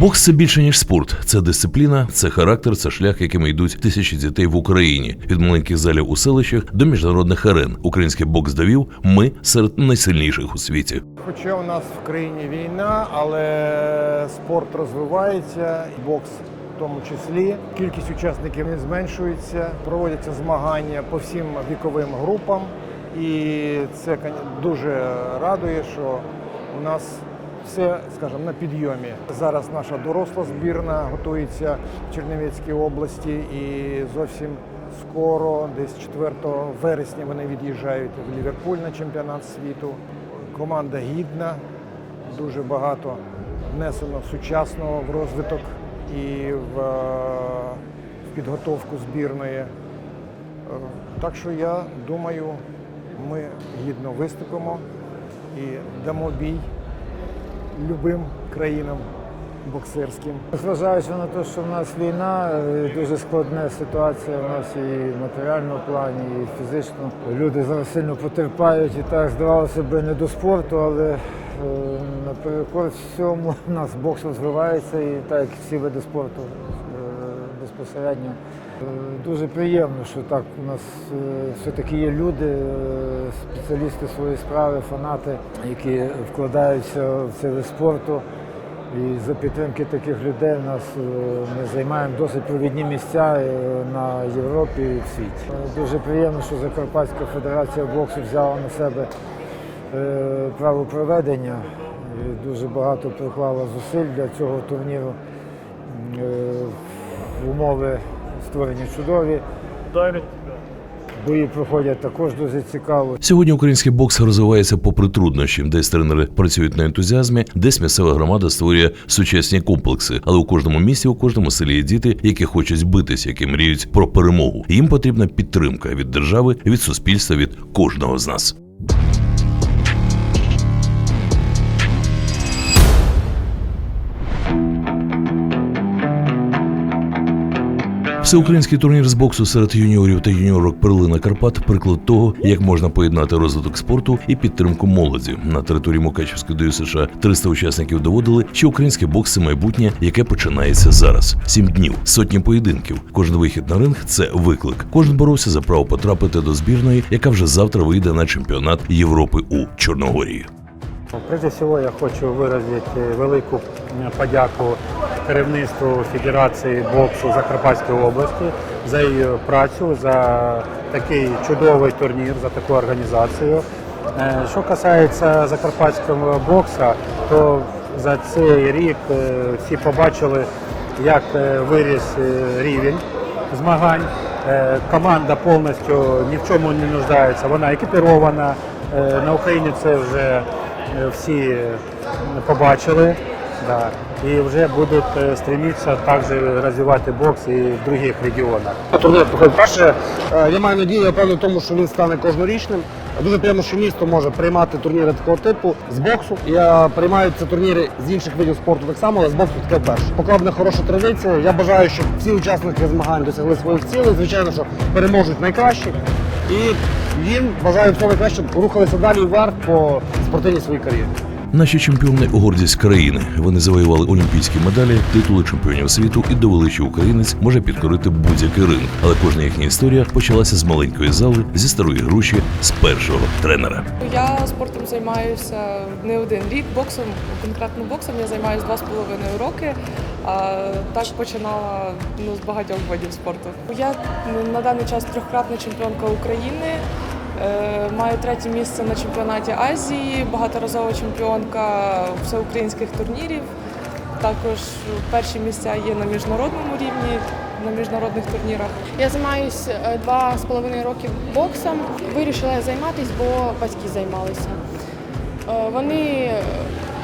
Бокс це більше ніж спорт. Це дисципліна, це характер, це шлях, яким йдуть тисячі дітей в Україні від маленьких залів у селищах до міжнародних арен. Український бокс довів. Ми серед найсильніших у світі. Хоча у нас в країні війна, але спорт розвивається, бокс в тому числі. Кількість учасників не зменшується, проводяться змагання по всім віковим групам. І це дуже радує, що у нас все, скажімо, на підйомі. Зараз наша доросла збірна готується в Чернівецькій області і зовсім скоро, десь 4 вересня, вони від'їжджають в Ліверпуль на чемпіонат світу. Команда гідна, дуже багато внесено сучасного в розвиток і в, е, в підготовку збірної. Е, Так що я думаю, ми гідно виступимо і дамо бій любим країнам боксерським. Зважаючи на те, що в нас війна, е, дуже складна ситуація в нас і в матеріальному плані, і фізично. Люди зараз сильно потерпають і так здавалося б не до спорту, але е, наперекор всьому у нас бокс розвивається і так як всі види спорту безпосередньо. Е, Дуже приємно, що так у нас е, все-таки є люди, е, спеціалісти своєї справи, фанати, які вкладаються в цей вид спорту. І за підтримки таких людей нас ми займаємо досить провідні місця на Європі і в світі. Дуже приємно, що Закарпатська федерація боксу взяла на себе право проведення. Дуже багато приклала зусиль для цього турніру. Умови створені чудові. Бої проходять також дуже цікаво. Сьогодні український бокс розвивається попри труднощі, десь тренери працюють на ентузіазмі, десь місцева громада створює сучасні комплекси. Але у кожному місті, у кожному селі є діти, які хочуть битись, які мріють про перемогу. Їм потрібна підтримка від держави, від суспільства, від кожного з нас. Всеукраїнський турнір з боксу серед юніорів та юніорок Перлина Карпат приклад того, як можна поєднати розвиток спорту і підтримку молоді. На території Мукачівської ДЮСШ США 300 учасників доводили, що український бокс це майбутнє, яке починається зараз. Сім днів, сотні поєдинків. Кожен вихід на ринг це виклик. Кожен боровся за право потрапити до збірної, яка вже завтра вийде на чемпіонат Європи у Чорногорії. Прежде всего я хочу виразити велику подяку керівництву Федерації боксу Закарпатської області за її працю, за такий чудовий турнір, за таку організацію. Е, Що касається закарпатського боксу, то за цей рік е, всі побачили, як е, виріс рівень змагань. Команда повністю ні в чому не нуждається, вона екіпірована. На Україні це вже всі побачили. Да. І вже будуть е, стремитися також розвивати бокс і в інших регіонах. Турнір проходить перше. Е, Я маю надію, я певний в тому, що він стане кожнорічним. Дуже приємно, що місто може приймати турніри такого типу з боксу. Я приймаю ці турніри з інших видів спорту так само, але з боксу таке вперше. Покладена хороша традиція. Я бажаю, щоб всі учасники змагань досягли своїх цілей. Звичайно, що переможуть найкращі. І їм бажаю всього найкраще, рухалися далі вверх по спортивній своїй кар'єрі. Наші чемпіони гордість країни. Вони завоювали олімпійські медалі, титули чемпіонів світу і довели, що українець може підкорити будь-який ринг. Але кожна їхня історія почалася з маленької зали, зі старої груші, з першого тренера. Я спортом займаюся не один рік. Боксом, конкретно боксом я займаюся два з половиною роки. А так починала ну, з багатьох видів спорту. Я на даний час трьохкратна чемпіонка України. Е, Маю третє місце на чемпіонаті Азії, багаторазова чемпіонка всеукраїнських турнірів. Також перші місця є на міжнародному рівні, на міжнародних турнірах. Я займаюся два з половиною років боксом. Вирішила займатися, бо батьки займалися. Е, Вони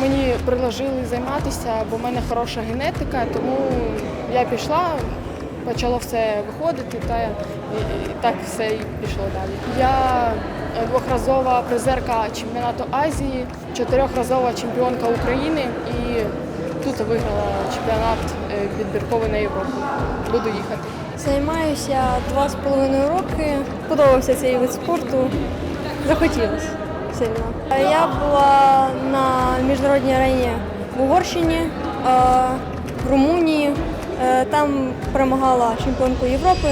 мені предложили займатися, бо в мене хороша генетика, тому я пішла, почало все виходити, та і, так все і пішло далі. Я е, двохразова призерка чемпіонату Азії, чотирьохразова чемпіонка України і тут виграла чемпіонат е, відбірковий на Європу. Буду їхати. Займаюся два з половиною роки. Подобався цей вид спорту. Захотілося сильно. Я була на міжнародній арені в Угорщині. Е, в Румунії. Е, Там перемагала чемпіонку Європи.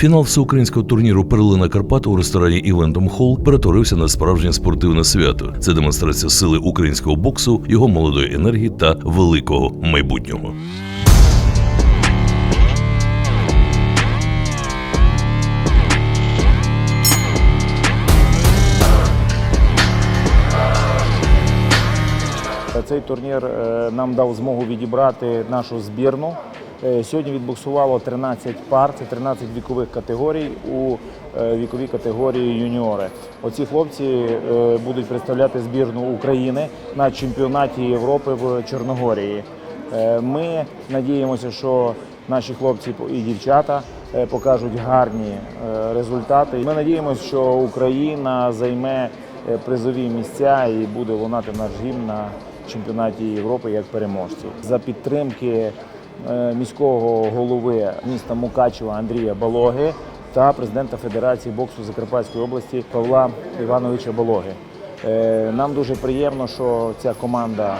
Фінал всеукраїнського турніру Перлина Карпат у ресторані Івентом Холл перетворився на справжнє спортивне свято. Це демонстрація сили українського боксу, його молодої енергії та великого майбутнього. Цей турнір е, нам дав змогу відібрати нашу збірну. Е, Сьогодні відбуксувало 13 пар, це 13 вікових категорій у е, віковій категорії юніори. Оці хлопці е, будуть представляти збірну України на чемпіонаті Європи в Чорногорії. Ми надіємося, що наші хлопці і дівчата покажуть гарні результати. Ми надіємося, що Україна займе призові місця і буде лунати наш гімн на чемпіонаті Європи як переможців. За підтримки міського голови міста Мукачева Андрія Балоги та президента Федерації боксу Закарпатської області Павла Івановича Балоги. Е, Нам дуже приємно, що ця команда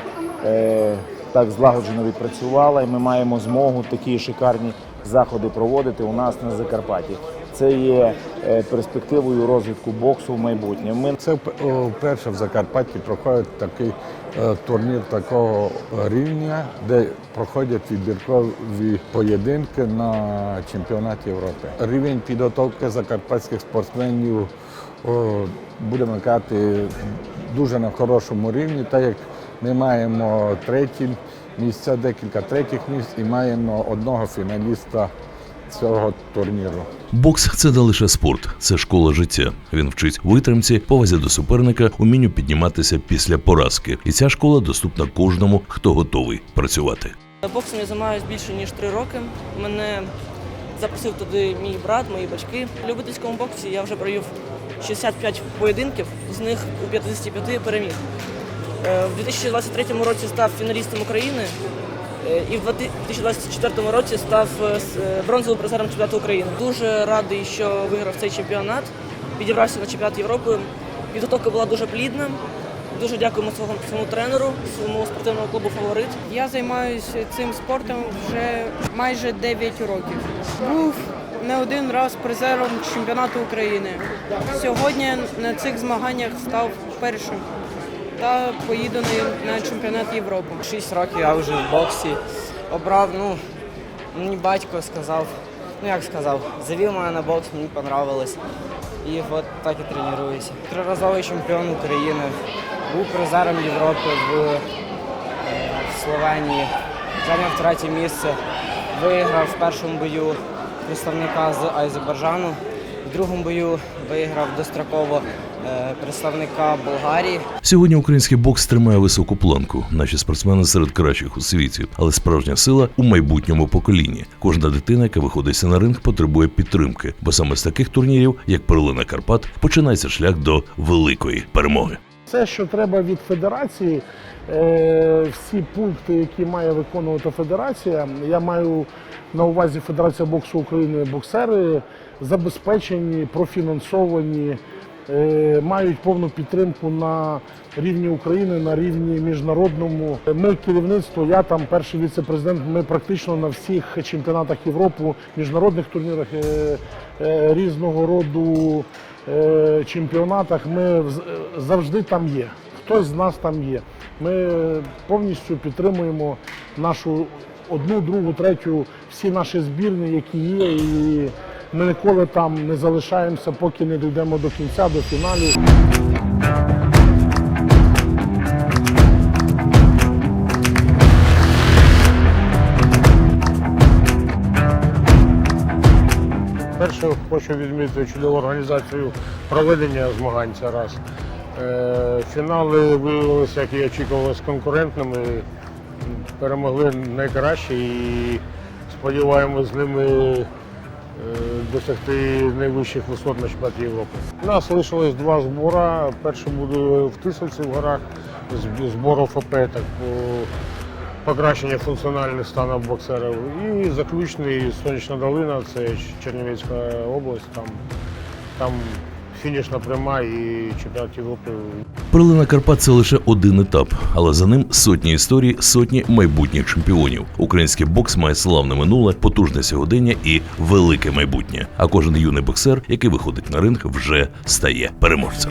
е, так злагоджено відпрацювала, і ми маємо змогу такі шикарні заходи проводити у нас на Закарпатті. Це є е, перспективою розвитку боксу в майбутньому. Це вп- вперше в Закарпатті проходить такий е, турнір такого рівня, де проходять відбіркові поєдинки на чемпіонаті Європи. Рівень підготовки закарпатських спортсменів, будемо казати, дуже на хорошому рівні, так як ми маємо треті місця, декілька третіх місць і маємо одного фіналіста цього турніру. Бокс це не лише спорт, це школа життя. Він вчить витримці, повазі до суперника, умінню підніматися після поразки. І ця школа доступна кожному, хто готовий працювати. Боксом я займаюся більше ніж три роки. Мене запросив туди мій брат, мої батьки. В любительському боксі я вже провів 65 поєдинків, з них у 55 переміг. Е, В 2023 році став фіналістом України е, і в 2024 році став е, е, бронзовим призером чемпіонату України. Дуже радий, що виграв цей чемпіонат. Підібрався на чемпіонат Європи. Підготовка була дуже плідна. Дуже дякуємо своєму, своєму тренеру, своєму спортивному клубу Фаворит. Я займаюся цим спортом вже майже 9 років. Був не один раз призером чемпіонату України. Сьогодні на цих змаганнях став першим та поїду на- на чемпіонат Європи. Шість років я вже в боксі обрав, ну, мені батько сказав, ну як сказав, завів мене на бокс, мені понравилось. І от так і тренуюся. Триразовий чемпіон України, був призером Європи в, е, Словенії, зайняв третє місце, виграв в першому бою представника з Азербайджану, в другому бою виграв достроково представника Болгарії. Сьогодні український бокс тримає високу планку. Наші спортсмени серед кращих у світі, але справжня сила у майбутньому поколінні. Кожна дитина, яка виходить на ринг, потребує підтримки, бо саме з таких турнірів, як Перлина Карпат, починається шлях до великої перемоги. Все, що треба від федерації, е, всі пункти, які має виконувати федерація, я маю на увазі Федерація боксу України боксери забезпечені, профінансовані, е, мають повну підтримку на рівні України, на рівні міжнародному. Ми керівництво, я там перший віце-президент. Ми практично на всіх чемпіонатах Європи, міжнародних турнірах е, е, різного роду е, чемпіонатах. Ми завжди там є. Хтось з нас там є. Ми повністю підтримуємо нашу одну, другу, третю, всі наші збірні, які є, і ми ніколи там не залишаємося, поки не дійдемо до кінця, до фіналів. Перше хочу відмітити чудову організацію проведення змагань це раз. Е, Фінали виявилися, як і очікувалося, конкурентними. Перемогли найкраще і сподіваємось з ними досягти найвищих висот на чемпіонаті Європи. У нас лишилось два збори. Перший буде в Тисельці в горах, збор збору ФП, так по покращення функціональних станів боксерів. І заключний Сонячна долина, це Чернівецька область, там, там фінішна пряма і чемпіонат Європи Перлина Карпат це лише один етап, але за ним сотні історій, сотні майбутніх чемпіонів. Український бокс має славне минуле, потужне сьогодення і велике майбутнє. А кожен юний боксер, який виходить на ринг, вже стає переможцем.